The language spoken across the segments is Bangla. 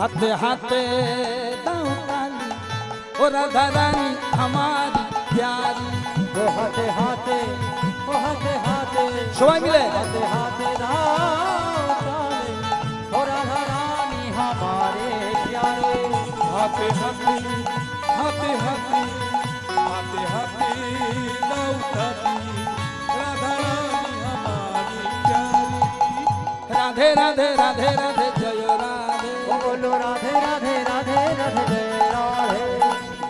हाथ हाथ दाऊ डाली ओ राधा रानी हमारी प्यारी। ओ हाथ हाथ ओ हाथ हाथे সবাই মিলে हाथ হাতে রাধারানী ও রাধা রানী हमारे प्यारे। हाथे हाथ हाथ हाथ हाथ दाऊ राधा रानी हमारी प्यारी। राधे राधे राधे राधे।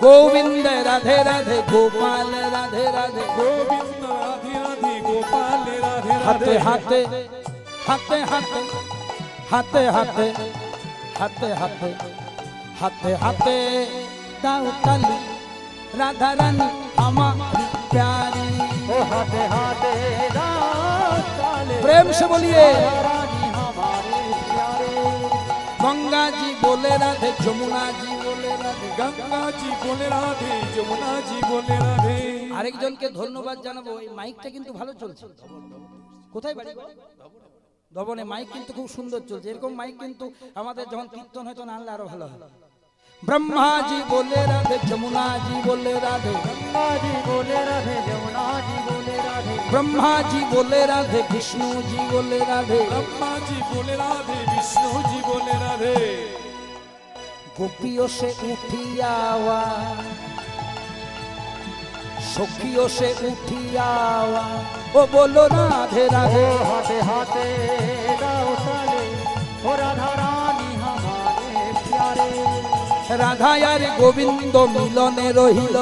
गोविंद राधे राधे गोपाल राधे राधे गोविंद राधे राधे गोपाल राधे हाथे हाथे हाथे हाथे हाथे हाथे हाथे हाथे हाथे हाथे दाऊ काली राधा रानी हमारी प्यारी ओ हाथे हाथे प्रेम से बोलिए गंगा जी बोले राधे जमुना जी আরেকজনকে ধন্যবাদ জানাব এই মাইকটা কিন্তু ভালো চলছে। কোথায় বাড়ি? দবনে মাইক কিন্তু খুব সুন্দর চলছে। এরকম মাইক কিন্তু আমাদের যখন কীর্তন হয়তো না আনলে আরও ভালো হয়। ব্রহ্মা বলে রাধে যমুনাজি বলে রাধে। ব্রহ্মা জি বলে রাধে যমুনা বলে রাধে। ব্রহ্মাজি বলে রাধে বিষ্ণুজি বলে রাধে। ব্রহ্মা বলে রাধে বিষ্ণুজি বলে রাধে। গোপীও সে উঠিয়াওয়া। সখীও সে উঠিয়াওয়া। ও বলো রাধে রাধে। হাতে হাতে রাধা আর গোবিন্দ মিলনে রহিল।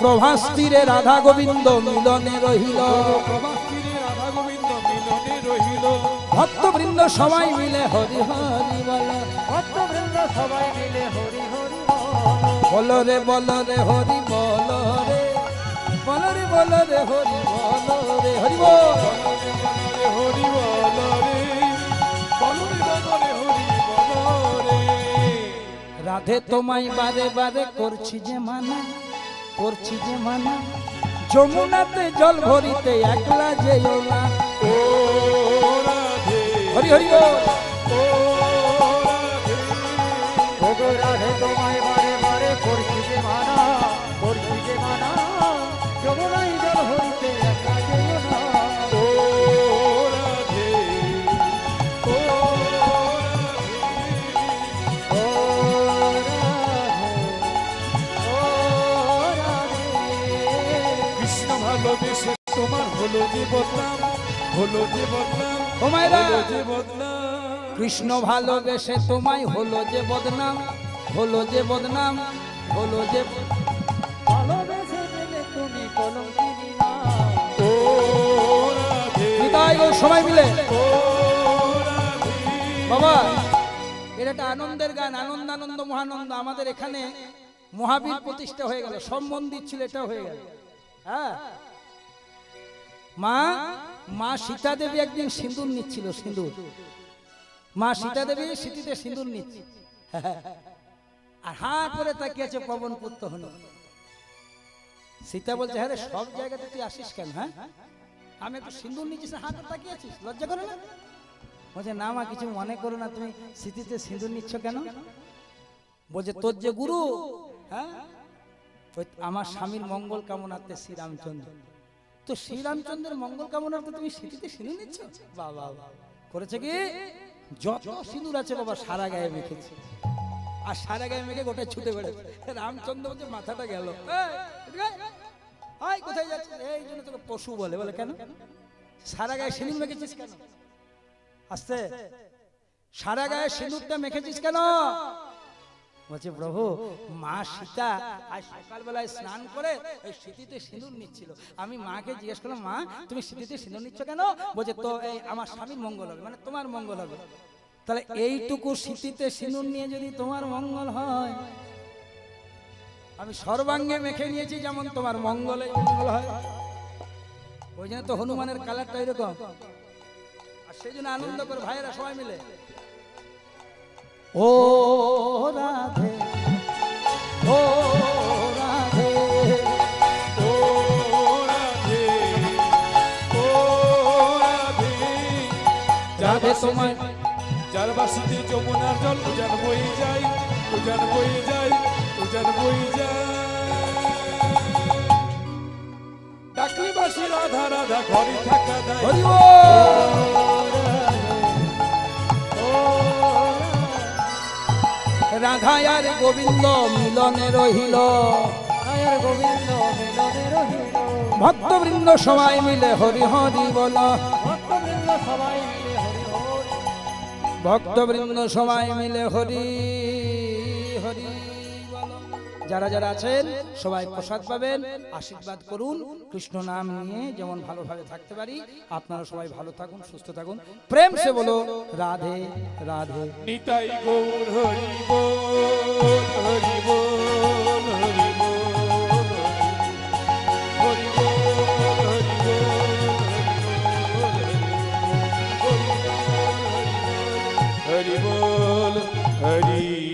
প্রভাস্তিরে রাধা গোবিন্দ মিলনে রহিল। প্রভাস্তিরে রাধা গোবিন্দ মিলনে রহিল। ভক্তবৃন্দ সবাই মিলে হরি হরি বল। ভক্ত বৃন্দ সবাই মিলে হরি হরি বল। বল রে বল রে হরি বল রে। বল রে বল রে হরি বল রে। হরি বল। হরি বল রে। বলরে বলরে হরি বল রে। রাধে তোমায় বারে বারে করছি যে মানা করছি যে মানা। যমুনাতে জল ভরিতে একলা যেও না। ও হরি হরি রাধে তোমায় বারে বারে করছি যে মানা করছি যে মানা যমুনাই জল হইতে একা যেও না। ও রাধে ও রাধে ও রাধে ও রাধে। কৃষ্ণ ভালোবেসে তোমার হলো যে বদনাম হলো যে বদনাম। কৃষ্ণ ভালোবেসে তোমায় হলো যে বদনাম হলো যে বদনাম হলো যে ভালোবেসে তুমি কলঙ্কিনী না। ও হৃদয় সবাই মিলে। বাবা এটা একটা আনন্দের গান আনন্দ আনন্দ মহানন্দ আমাদের এখানে মহাবীর প্রতিষ্ঠা হয়ে গেল সব মন্দির ছিল এটা হয়ে গেল। হ্যাঁ। মা মা সীতা দেবী একদিন সিঁদুর নিচ্ছিল, সিঁদুর। মা সীতা দেবী স্মৃতিতে সিঁদুর নিচ্ছে আর হাঁ করে তাকিয়েছে পবন পুত্র হলো সীতা বলছে হ্যাঁ সব জায়গাতে তুই আসিস কেন হ্যাঁ? আমি একটু সিঁদুর নিচ্ছিস হাঁ করে তাকিয়েছিস? লজ্জা করে না? বলছে, না মা, কিছু মনে করো না, তুমি স্মৃতিতে সিঁদুর নিচ্ছ কেন? বলছে, তোর যে গুরু হ্যাঁ আমার স্বামীর মঙ্গল কামনার্থে শ্রীরামচন্দ্র। তো শ্রীরামচন্দ্রের মঙ্গল কামনার তো তুমি স্মৃতিতে সিঁদুর নিচ্ছ? বাবা, করেছে কি? যত সিঁদুর আছে বাবা, সারা গায়ে মেখেছে। আর সারা গায়ে মেখে গোটায় ছুটে বেড়েছে। রামচন্দ্র বলছে মাথাটা গেল। আয়। কোথায় যাচ্ছে এই জন্য তোকে পশু বলে। বলে কেন? সারা গায়ে সিঁদুর মেখেছিস কেন? আসতে সারা গায়ে সিঁদুরটা মেখেছিস কেন? বলছে, প্রভু, মা সীতা আজ সকালবেলায় স্নান করে ওই স্মৃতিতে সিঁদুর নিচ্ছিল। আমি মাকে জিজ্ঞেস করলাম, মা, তুমি স্মৃতিতে সিঁদুর নিচ্ছ কেন? বলছে, তো এই আমার স্বামীর মঙ্গল হবে। মানে তোমার মঙ্গল হবে। তাহলে এইটুকু স্মৃতিতে সিঁদুর নিয়ে যদি তোমার মঙ্গল হয়, আমি সর্বাঙ্গে মেখে নিয়েছি যেমন তোমার মঙ্গলে মঙ্গল হয়। ওই জন্য তো হনুমানের কালারটা এরকম। আর সেই জন্য আনন্দ করে ভাইয়েরা সবাই মিলে ও রাধে ও রাধে ও রাধে ও রাধে। রাধে তোমায় যার বাসিতে যমুনার জল, উজান বয়ে যায়, উজান বয়ে যায়, উজান বয়ে যায়। বাসি রাধা রাধা, ঘরে থাকা দেয়। আর গোবিন্দ মিলনে রহিল। গোবিন্দ ভক্তবৃন্দ সবাই মিলে হরি হরি বল। ভক্তবৃন্দ সবাই মিলে হরি হরি ভক্তবৃন্দ সবাই মিলে হরি হরি যারা যারা আছেন, সবাই প্রসাদ পাবেন। আশীর্বাদ করুন। কৃষ্ণ নাম নিয়ে যেমন ভালোভাবে থাকতে পারি, আপনারা সবাই ভালো থাকুন, সুস্থ থাকুন। প্রেম সে বলো, রাধে রাধে। নিতাই গৌর হরি হরি বল হরি